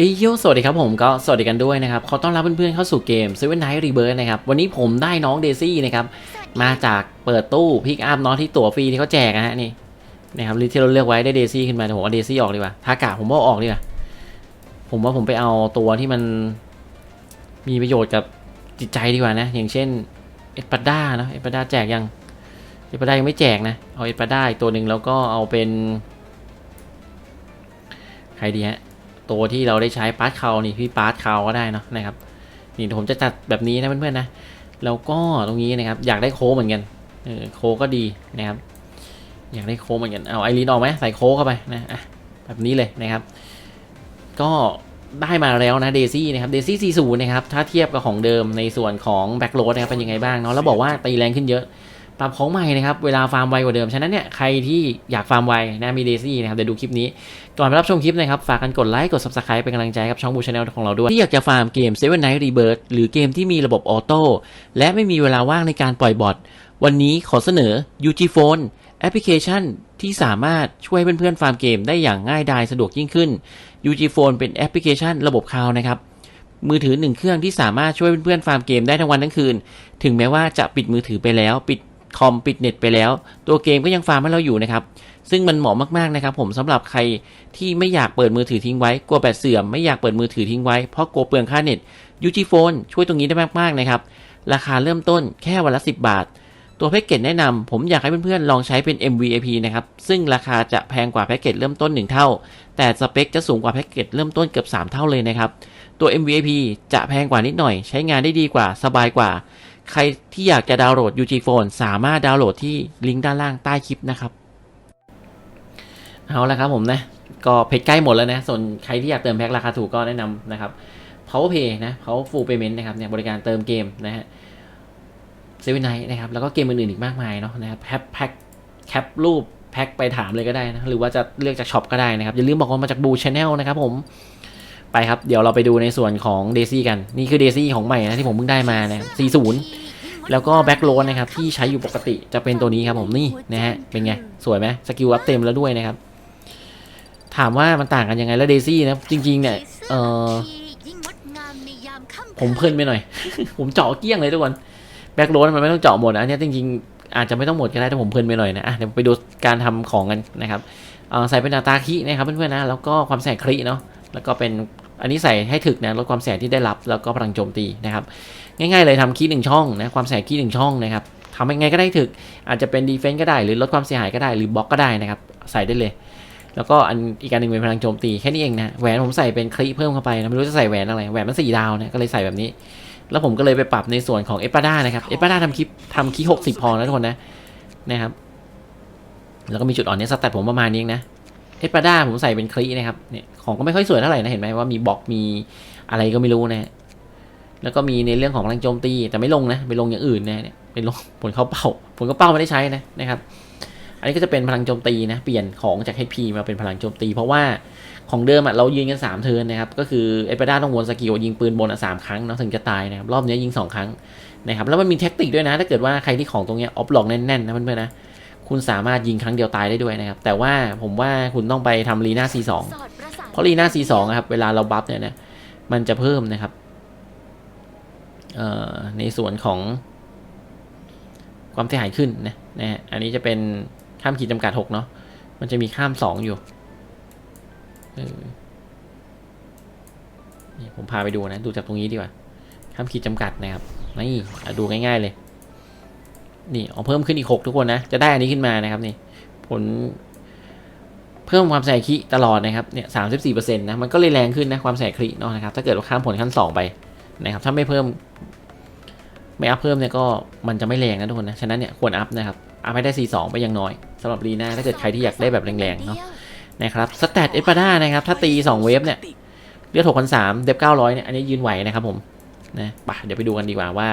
เอยโยสวัสดีครับผมก็สวัสดีกันด้วยนะครับขอต้อนรับเพื่อนๆเข้าสู่เกม Seven Night Rebirth นะครับวันนี้ผมได้น้องเดซี่นะครับมาจากเปิดตู้พิกอัพเนาะที่ตั๋วฟรีที่เขาแจกนะฮะนี่นะครับที่เราเลือกไว้ได้เดซี่ขึ้นมาแต่ผมเอาเดซี่ออกดีกว่าทากะผมว่าออกดีกว่าผมว่าผมไปเอาตัวที่มันมีประโยชน์กับจิตใจดีกว่านะ อย่างเช่นเอ็ดปาด้านะเอ็ดปาด้าแจกยังเอ็ดปาด้ายังไม่แจกนะเอาเอ็ดปาด้าอีกตัวหนึ่งแล้วก็เอาเป็นใครดีฮะ ตัวที่เราได้ใช้ปาร์ตคานี่พี่ปาร์ตคาก็ได้เนาะนะครับนี่ผมจะจัดแบบนี้นะเพื่อนๆนะแล้วก็ตรงนี้นะครับอยากได้โค้เหมือนกันเออโค้ก็ดีนะครับ อยากได้โค้เหมือนกันเอาไอรีนออกไหมใส่โค้เข้าไปนะอะแบบนี้เลยนะครับ ก็ได้มาแล้วนะเดซี่นะครับเดซี่40นะครับถ้าเทียบกับของเดิมในส่วนของแบ็กโรดนะครับเป็นยังไงบ้างเนาะแล้วบอกว่าตีแรงขึ้นเยอะ ปรับของใหม่นะครับ เวลาฟาร์มไวกว่าเดิม ฉะนั้นเนี่ยใครที่อยากฟาร์มไวนะมีเดซี่นะครับเดี๋ยวดูคลิปนี้ ก่อนไปรับชมคลิปนะครับ ฝากกันกดไลค์กด subscribe เป็นกำลังใจกับช่องบูชาแนลของเราด้วย ที่อยากจะฟาร์มเกม Seven Night Rebirth หรือเกมที่มีระบบออโต้และไม่มีเวลาว่างในการปล่อยบอทวันนี้ขอเสนอ UG Phone แอปพลิเคชันที่สามารถช่วยเพื่อนๆฟาร์มเกมได้อย่างง่ายดายสะดวกยิ่งขึ้น UG Phone เป็นแอปพลิเคชันระบบคลาวนะครับมือถือหนึ่งเครื่องที่สามารถช่วยเพื่อนๆฟาร์มเกมได้ทั้งวันทั้งคืน ถึงแม้ว่าจะปิดมือถือไปแล้วปิด คอมปิดเน็ตไปแล้ว ตัวเกมก็ยังฟาร์มให้เราอยู่นะครับ ซึ่งมันเหมาะมากๆนะครับ ผมสำหรับใครที่ไม่อยากเปิดมือถือทิ้งไว้กลัวแบตเสื่อมไม่อยากเปิดมือถือทิ้งไว้เพราะกลัวเปลืองค่าเน็ต UG Phone ช่วยตรงนี้ได้มากๆนะครับราคาเริ่มต้นแค่วันละ 10 บาท ตัวแพ็กเกจแนะนำผมอยากให้เพื่อนๆลองใช้เป็น MVAP นะครับซึ่งราคาจะแพงกว่าแพ็กเกจเริ่มต้น 1 เท่า แต่สเปคจะสูงกว่าแพ็กเกจเริ่มต้นเกือบ3 เท่าเลยนะครับตัว MVAP จะแพงกว่านิดหน่อย ใช้งานได้ดีกว่าสบายกว่า ใครที่อยากจะดาวน์โหลด UG Phone สามารถดาวน์โหลดที่ลิงก์ด้านล่างใต้คลิปนะครับ เอาละครับผมนะ ก็เพจใกล้หมดแล้วนะ ส่วนใครที่อยากเติมแพ็คราคาถูกก็แนะนำนะครับ PowerPay นะ Power Full Payment นะครับเนี่ยบริการเติมเกมนะฮะเซเว่นไนนะครับ แล้วก็เกมอื่นๆอีกมากมายเนาะนะครับแพ็คแพ็คแคปรูปแพ็คไปถามเลยก็ได้นะ หรือว่าจะเลือกจากช็อปก็ได้นะครับ อย่าลืมบอกว่ามาจากบูชแนลนะครับผมไปครับ เดี๋ยวเราไปดูในส่วนของเดซี่กัน นี่คือเดซี่ของใหม่นะที่ผมเพิ่งได้มานะ40 แล้วก็แบ็กโลนนะครับที่ใช้อยู่ปกติจะเป็นตัวนี้ครับผมนี่นะฮะเป็นไง สวยไหมสกิลอัพเต็มแล้วด้วยนะครับ ถามว่ามันต่างกันยังไงแล้วเดซี่นะจริงๆเนี่ยเออผมเพลินไปหน่อย ผมเจาะเกลี้ยงเลยทุกคนแบ็กโลนมันไม่ต้องเจาะหมดนะอันนี้จริงๆ อาจจะไม่ต้องหมดก็ได้แต่ผมเพลินไปหน่อยนะอะเดี๋ยวไปดูการทำของกันนะครับใส่เป็นอัตาคีนะครับเพื่อนๆนะแล้วก็ความแสงครีเนาะแล้วก็เป็น อันนี้ใส่ให้ถึกนะลดความแสงที่ได้รับแล้วก็พลังโจมตีนะครับ ง่ายๆเลยทำคีย์หนึ่งช่องนะความแสงคีย์หนึ่งช่องนะครับทำยังไงก็ได้ถึก อาจจะเป็นดีเฟนต์ก็ได้หรือลดความเสียหายก็ได้หรือบล็อกก็ได้นะครับ ใส่ได้เลย แล้วก็อันอีกการหนึ่งเป็นพลังโจมตีแค่นี้เองนะแหวนผมใส่เป็นคลีเพิ่มเข้าไปนะไม่รู้จะใส่แหวนอะไรแหวนมันสี่ดาวนะก็เลยใส่แบบนี้ แล้วผมก็เลยไปปรับในส่วนของเอปาด้านะครับเอปาด้าทำคลิปทำคลิปหกสิบพอนะทุกคนนะนะครับ แล้วก็มีจุดอ่อนเนี้ยสแตทผมประมาณนี้นะ เอปาด้าผมใส่เป็นคลีนะครับเนี่ยของก็ไม่ค่อยสวยเท่าไหร่นะเห็นไหมว่ามีบล็อกมีอะไรก็ไม่รู้นะแล้วก็มีในเรื่องของพลังโจมตีแต่ไม่ลงนะไปลงอย่างอื่นนะเนี่ยเป็นลงผลเข้าเป้าผลเข้าเป้าไม่ได้ใช้นะนะครับ อันนี้ก็จะเป็นพลังโจมตีนะเปลี่ยนของจาก HP มาเป็นพลังโจมตี เพราะว่าของเดิมอะเรายิงกัน3เทิร์นนะครับก็คือเอเปด้าต้องวนสกิลยิงปืนบนอะสามครั้งเนาะถึงจะตายนะครับรอบนี้ยิง 2 ครั้งนะครับแล้วมันมีเทคนิคด้วยนะ ถ้าเกิดว่าใครที่ของตรงเนี้ยออฟหลอกแน่นๆนะเพื่อนๆนะ คุณสามารถยิงครั้งเดียวตายได้ด้วยนะครับ แต่ว่าผมว่าคุณต้องไปทำลีน่า C2 เพราะลีน่า C2 อะครับ เวลาเราบัฟเนี่ยนะมันจะเพิ่มนะครับในส่วนของความเสียหายขึ้นนะนะอันนี้จะเป็นข้ามขีดจำกัด 6 เนาะมันจะมีข้าม 2 อยู่เออนี่ผมพาไปดูนะ ดูจากตรงนี้ดีกว่าข้ามขีดจำกัดนะครับนี่ดูง่าย ๆเลย นี่เอาเพิ่มขึ้นอีก6ทุกคนนะ จะได้อันนี้ขึ้นมานะครับนี่ ผล เพิ่มความแสงคลิตลอดนะครับ เนี่ยสามสิบสี่เปอร์เซ็นต์นะ มันก็เลยแรงขึ้นนะความแสงคลิเนาะนะครับ ถ้าเกิดว่าข้ามผลขั้นสองไปนะครับ ถ้าไม่เพิ่ม ไม่อัพเพิ่มเนี่ยก็มันจะไม่แรงนะทุกคนนะ ฉะนั้นเนี่ยควรอัพนะครับ อัพให้ได้4 2ไปย่างน้อยสำหรับรีน่าถ้าเกิดใครที่อยากได้แบบแรงๆเนาะ นะครับ สแตทเอสปาด้านะครับ ถ้าตี2เวฟเนี่ย เลือด6 3 0 0เดฟ900เนี่ย อันนี้ยืนไหวนะครับผม นะไปเดี๋ยวไปดูกันดีกว่าว่า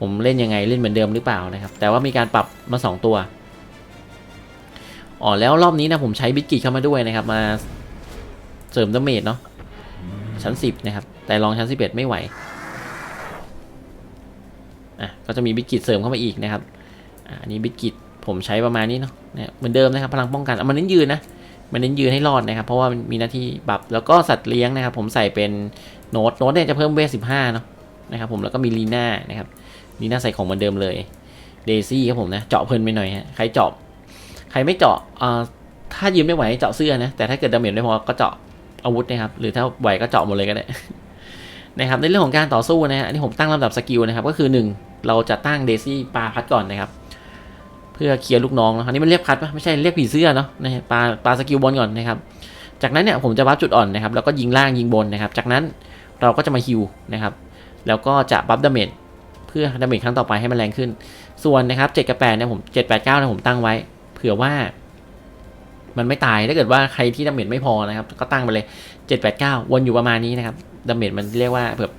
ผมเล่นยังไงเล่นเหมือนเดิมหรือเปล่านะครับ แต่ว่ามีการปรับมา 2 ตัวอ๋อแล้วรอบนี้นะผมใช้บิสกิตเข้ามาด้วยนะครับ มาเสริมดาเมจเนาะชั้น 10 นะครับ แต่ลองชั้น 11 ไม่ไหวอะก็จะมีบิสกิตเสริมเข้ามาอีกนะครับอ่าอันนี้บิสกิตผมใช้ประมาณนี้เนาะเนี่ยเหมือนเดิมนะครับพลังป้องกันเอามันเน้นยืนนะมันเน้นยืนให้รอดนะครับ เพราะว่ามันมีหน้าที่บัฟแล้วก็สัตว์เลี้ยงนะครับ ผมใส่เป็นโน้ตโน้ตเนี่ยจะเพิ่มเวทสิบห้าเนาะนะครับ ผมแล้วก็มีลีน่านะครับ ลีน่าใส่ของเหมือนเดิมเลยเดซี่ครับผมนะ เจาะเพลินไปหน่อยฮะ ใครเจาะ ใครไม่เจาะเอ่อถ้ายืมไม่ไหวเจาะเสื้อนะ แต่ถ้าเกิดดาเมจไม่พอก็เจาะอาวุธนะครับ หรือถ้าไหวก็เจาะหมดเลยก็ได้นะครับ ในเรื่องของการต่อสู้นะฮะอันนี้ผมตั้งลำดับสกิลนะครับ ก็คือ 1 เราจะตั้งเดซี่ปลาพัดก่อนนะครับ เพื่อเคลียร์ลูกน้องนะอันนี้มันเรียกพัดปะไม่ใช่เรียกผีเสื้อเนาะนะปลาปลาสกิลบนก่อนนะครับ จากนั้นเนี่ยผมจะบัฟจุดอ่อนนะครับ แล้วก็ยิงล่างยิงบนนะครับ จากนั้นเราก็จะมาฮิวนะครับ แล้วก็จะบัฟดาเมจ เพื่อดาเมจครั้งต่อไปให้มันแรงขึ้น ส่วนนะครับ7กับ8เนี่ยผม7 8 9เนี่ยผมตั้งไว้ เผื่อว่า มันไม่ตายถ้าเกิดว่าใครที่ดาเมจไม่พอนะครับ ก็ตั้งไปเลย 7 8 9 วนอยู่ประมาณนี้นะครับดาเมจมันเรียกว่าเผื่อ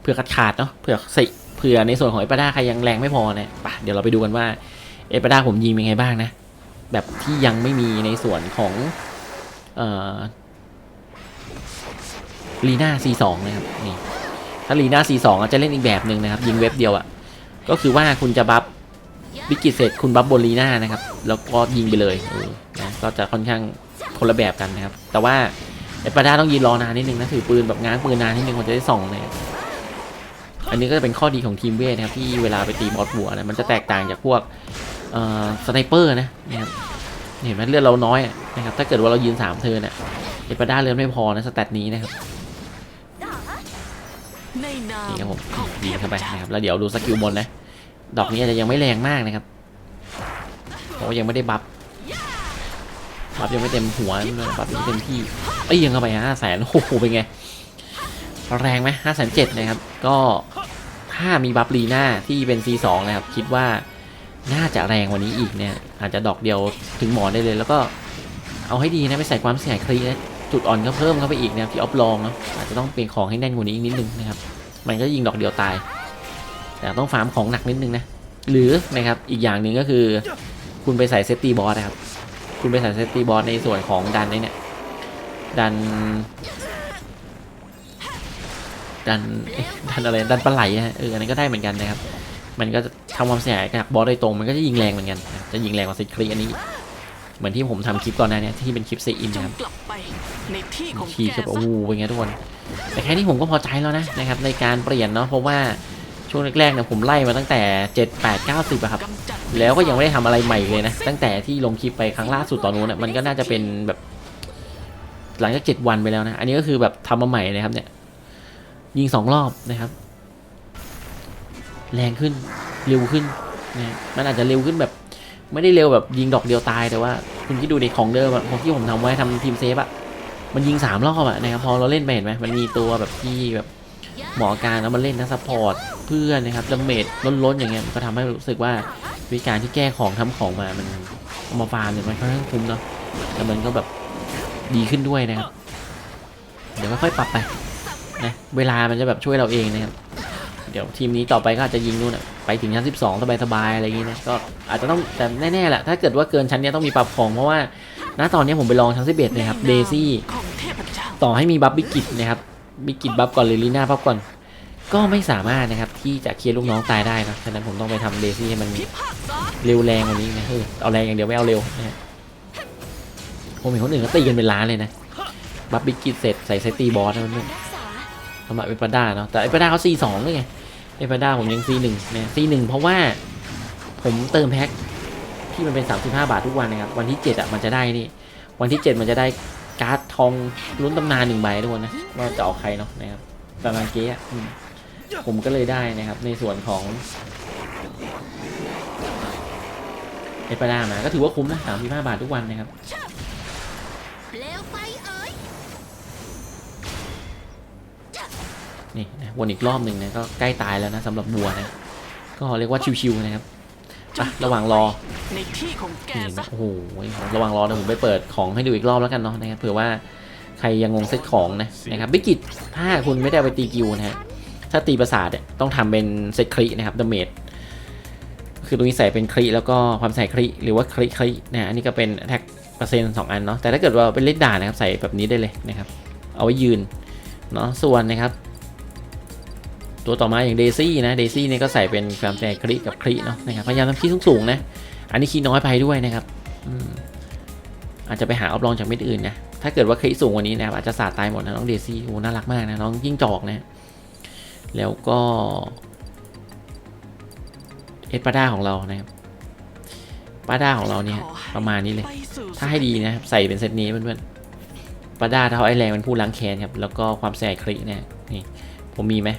เผื่อขาดขาดเนาะเผื่อสิเผื่อในส่วนของเอปาด้าใครยังแรงไม่พอเนี่ยไปเดี๋ยวเราไปดูกันว่าเอปาด้าผมยิงเป็นไงบ้างนะแบบที่ยังไม่มีในส่วนของเอ่อลีน่า C2 นะครับนี่ ถ้าลีน่า C2 อะจะเล่นอีกแบบหนึ่งนะครับ ยิงเว็บเดียวอะ ก็คือว่าคุณจะบัฟวิกิตเสร็จคุณบัฟบนลีน่านะครับ แล้วก็ยิงไปเลยเออนะก็จะค่อนข้างคนละแบบกันนะครับ แต่ว่าเอปาด้าต้องยืนรอนานนิดนึงนะถือปืนแบบง้างปืนนานนิดนึงกว่าจะได้ส่องนะครับอันนี้ก็จะเป็นข้อดีของทีมเวทนะครับที่เวลาไปตีบอสบัวนะมันจะแตกต่างจากพวกสไนเปอร์นะนะครับเห็นไหมเลือดเราน้อยนะครับถ้าเกิดว่าเรายืนสามเทิร์นเนี่ยเอปาด้าเลือดไม่พอนะสแตทนี้นะครับ ครับผมยิงเข้าไปนะครับแล้วเดี๋ยวดูสกิลบนนะดอกนี้อาจจะยังไม่แรงมากนะครับเพราะว่ายังไม่ได้บัฟบัฟยังไม่เต็มหัวบัฟยังไม่เต็มที่เอ้ยยังเข้าไปห้าแสนโอ้โหเป็นไงแรงไหมห้าแสนเจ็ดนะครับ ก็ถ้ามีบัฟลีน่าที่เป็น C2 นะครับ คิดว่าน่าจะแรงกว่านี้อีกเนี่ย อาจจะดอกเดียวถึงหมอนได้เลย แล้วก็เอาให้ดีนะไม่ใส่ความเสียหายคลีนะจุดอ่อนก็เพิ่มเข้าไปอีกนะครับที่ออฟลองเนาะอาจจะต้องเปลี่ยนของให้แน่นกว่านี้อีกนิดนึงนะครับ มันก็ยิงดอกเดียวตาย แต่ต้องฟาร์มของหนักนิดนึงนะ หรือนะครับอีกอย่างหนึ่งก็คือคุณไปใส่เซตตีบอสนะครับ คุณไปใส่เซตตีบอสในส่วนของดันไอ้เนี่ย ดัน ดันดันอะไร ดันปลาไหลฮะ เออ อันนั้นก็ได้เหมือนกันนะครับ มันก็จะทำความเสียหายจากบอสโดยตรง มันก็จะยิงแรงเหมือนกัน จะยิงแรงกว่าเซตคลีอันนี้ เหมือนที่ผมทำคลิปก่อนหน้าเนี้ที่เป็นคลิปเซอินจนะงครับกลับไปในที่ของขี่แกกับซะโอ้โหเป็นไงทุกคน แต่แค่นี้ผมก็พอใจแล้วนะนะครับในการเปลี่ยนเนาะเพราะว่าช่วงแรกๆเนี่ยผมไล่มาตั้งแต่ 7 8 9 0อะครับกำจัดแล้วก็ยังไม่ได้ทำอะไรใหม่เลยนะ ตั้งแต่ที่ลงคลิปไปครั้งล่าสุดตอนนู้นนะมันก็น่าจะเป็นแบบ หลังจาก 7 วันไปแล้วนะ อันนี้ก็คือแบบทำมาใหม่นะครับเนี่ย ยิงสองรอบนะครับ แรงขึ้นเร็วขึ้นนะมันอาจจะเร็วขึ้นแบบ ไม่ได้เร็วแบบยิงดอกเดียวตายแต่ว่าคุณคิดดูในของเดิมอะของที่ผมทำไว้ทำทีมเซฟอะมันยิงสามรอบอะนะครับพอเราเล่นไปเห็นไหมมันมีตัวแบบที่แบบหมอการแล้วมันเล่นนะซัพพอร์ตเพื่อนนะครับดาเมจล้นๆอย่างเงี้ยก็ทำให้รู้สึกว่าวิธีการที่แก้ของทำของมามันเอามาฟาร์มเนี่ยมันค่อนข้างคุ้มเนาะแล้วมันก็แบบดีขึ้นด้วยนะครับ เดี๋ยวค่อยๆปรับไปนะเวลามันจะแบบช่วยเราเองนะครับ เดี๋ยวทีมนี้ต่อไปก็อาจจะยิงนู่นอะไปถึงชั้น 12 สบายๆอะไรอย่างงี้นะก็อาจจะต้องแต่แน่ๆแหละถ้าเกิดว่าเกินชั้นเนี้ยต้องมีปรับของเพราะว่าณตอนนี้ผมไปลองชั้น 11นะครับเดซี่ของเทพเจ้าต่อให้มีบัฟบิกิตนะครับบิกิตบัฟก่อนหรือลีน่าบัฟก่อน ก็ไม่สามารถนะครับที่จะเคลียร์ลูกน้องตายได้นะฉะนั้นผมต้องไปทำเดซี่ให้มันพิพากษาเร็วแรงกว่านี้นะเออเอาแรงอย่างเดียวไม่เอาเร็วนะฮะผมเห็นคนอื่นก็ตีกันเป็นล้านเลยนะบัฟบิกิตเสร็จใส่เซตตีบอสนะเพื่อนรักษาสำหรับเอปาด้าเนาะแต่เอปาด้าเขา C2 ด้วยไง เอปาด้าผมยัง C1 นะ C1 เพราะว่าผมเติมแพ็คที่มันเป็น 35 บาททุกวันนะครับ วันที่ 7 อะ มันจะได้นี่ วันที่ 7 มันจะได้การ์ดทองลุ้นตำนานหนึ่งใบทุกคนนะ ว่าจะออกใครเนาะนะครับประมาณเก๊ะผมก็เลยได้นะครับ ในส่วนของเอปาด้ามา ก็ถือว่าคุ้มนะ 35 บาททุกวันนะครับ เปลวไฟเอ๋ย นี่นะวนอีกรอบหนึ่งนะก็ใกล้ตายแล้วนะสำหรับบัวนะก็เรียกว่าชิวๆนะครับอะระหว่างรอในที่ของแกนี่ซะโอ้โหระหว่างรอเดี๋ยวผมไปเปิดของให้ดูอีกรอบแล้วกันเนาะนะครับเผื่อว่าใครยังงงเซตของนะนะครับบิกิตถ้าคุณไม่ได้ไปตีกิวนะฮะถ้าตีประสาทเนี่ยต้องทำเป็นเซตครินะครับดาเมจคือตรงนี้ใส่เป็นคริแล้วก็ความใส่คริหรือว่าคริครินะอันนี้ก็เป็นแท็กเปอร์เซ็นต์สองอันเนาะแต่ถ้าเกิดว่าเป็นเล่นด่านนะครับใส่แบบนี้ได้เลยนะครับ เอาไว้ยืนเนาะส่วนนะครับ ตัวต่อมาอย่างเดซี่นะเดซี่เนี่ยก็ใส่เป็นความใส่คริกับคริเนาะนะครับพยายามทำคีสูงๆนะ อันนี้คีน้อยไปด้วยนะครับอาจจะไปหาออฟลองจากเม็ดอื่นนะถ้าเกิดว่าคลิสูงกว่านี้นะครับอาจจะสาดตายหมดนะน้องเดซี่โอ้น่ารักมากนะน้องยิ่งจอกนะ แล้วก็เอสปาด้าของเรานะครับปาด้าของเราเนี่ยประมาณนี้เลย ถ้าให้ดีนะครับใส่เป็นเซตนี้เพื่อนๆปาด้าเท่าไอแรงเป็นผู้ล้างแค้นครับแล้วก็ความแสบคลิเนี่ยนี่ผมมีไหม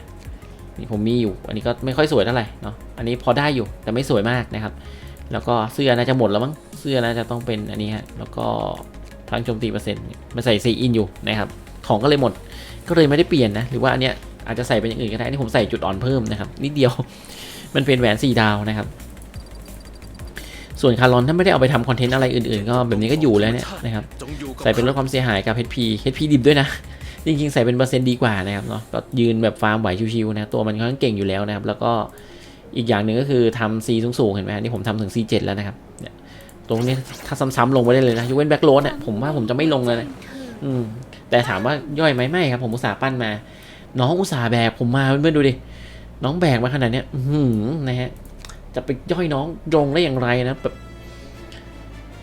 นี่ผมมีอยู่ อันนี้ก็ไม่ค่อยสวยเท่าไหร่เนาะ อันนี้พอได้อยู่แต่ไม่สวยมากนะครับ แล้วก็เสื้อน่าจะหมดแล้วมั้ง เสื้อน่าจะต้องเป็นอันนี้ฮะ แล้วก็พลังโจมตีเปอร์เซ็นต์มันใส่ซีอินอยู่นะครับ ของก็เลยหมด ก็เลยไม่ได้เปลี่ยนนะ หรือว่าอันเนี้ยอาจจะใส่เป็นอย่างอื่นก็ได้อันนี้ผมใส่จุดอ่อนเพิ่มนะครับนิดเดียว มันเป็นแหวนสี่ดาวนะครับ ส่วนคารอนถ้าไม่ได้เอาไปทำคอนเทนต์อะไรอื่นๆ ก็แบบนี้ก็อยู่แล้วเนี่ยนะครับจงอยู่กับใส่เป็นลดความเสียหายกับ HP HP ดิบด้วยนะ จริงๆ ใส่เป็นเปอร์เซ็นต์ดีกว่านะครับเนาะก็ยืนแบบฟาร์มไหวชิวๆนะตัวมันค่อนข้างเก่งอยู่แล้วนะครับ แล้วก็อีกอย่างหนึ่งก็คือทำ C สูงๆเห็นไหมฮะนี่ผมทำถึง C7 แล้วนะครับเนี่ยตรงนี้ถ้าซ้ำๆลงไปได้เลยนะยกเว้นแบ็คโรดเนี่ยผมว่าผมจะไม่ลงเลยนะอืมแต่ถามว่าย่อยไหมไม่ครับ ผมอุตส่าห์ปั้นมา น้องอุตส่าห์แบกผมมาเพื่อนๆดูดิน้องแบกมาขนาดเนี้ยอื้อหือนะฮะจะไปย่อยน้องลงได้อย่างไรนะแบบ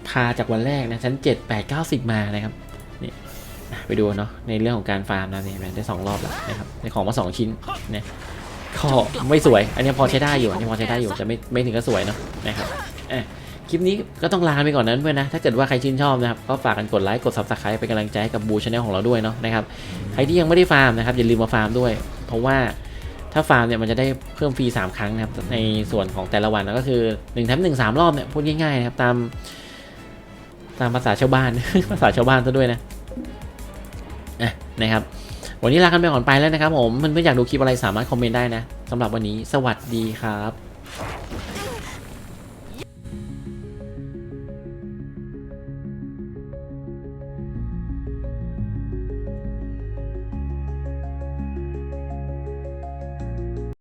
พาจากวันแรกนะชั้นเจ็ดแปดเก้าสิบมานะครับนี่อะ ไปดูเนาะในเรื่องของการฟาร์มนะเนี่ยได้สองรอบแล้วนะครับได้ของมาสองชิ้นเนี่ยก็ไม่สวย อันนี้พอใช้ได้อยู่อันนี้พอใช้ได้อยู่แต่ไม่ไม่ถึงกับสวยเนาะนะครับอะคลิปนี้ก็ต้องลาไปก่อนนั้นเพื่อนนะ ถ้าเกิดว่าใครชื่นชอบนะครับ ก็ฝากกันกดไลค์ กด subscribe เป็นกำลังใจกับบูชาแนลของเราด้วยเนาะนะครับ ใครที่ยังไม่ได้ฟาร์มนะครับ อย่าลืมมาฟาร์มด้วย เพราะว่าถ้าฟาร์มเนี่ยมันจะได้เพิ่มฟรี 3 ครั้งนะครับ ในส่วนของแต่ละวันนะก็คือ1แถม1 3รอบเนี่ยพูดง่ายๆนะครับตาม ตามภาษาชาวบ้านภาษาชาวบ้านซะด้วยนะ นะครับ วันนี้ลากันไปก่อนไปแล้วนะครับผมเพื่อนๆอยากดูคลิปอะไรสามารถคอมเมนต์ได้นะสำหรับวันนี้สวัสดีครับ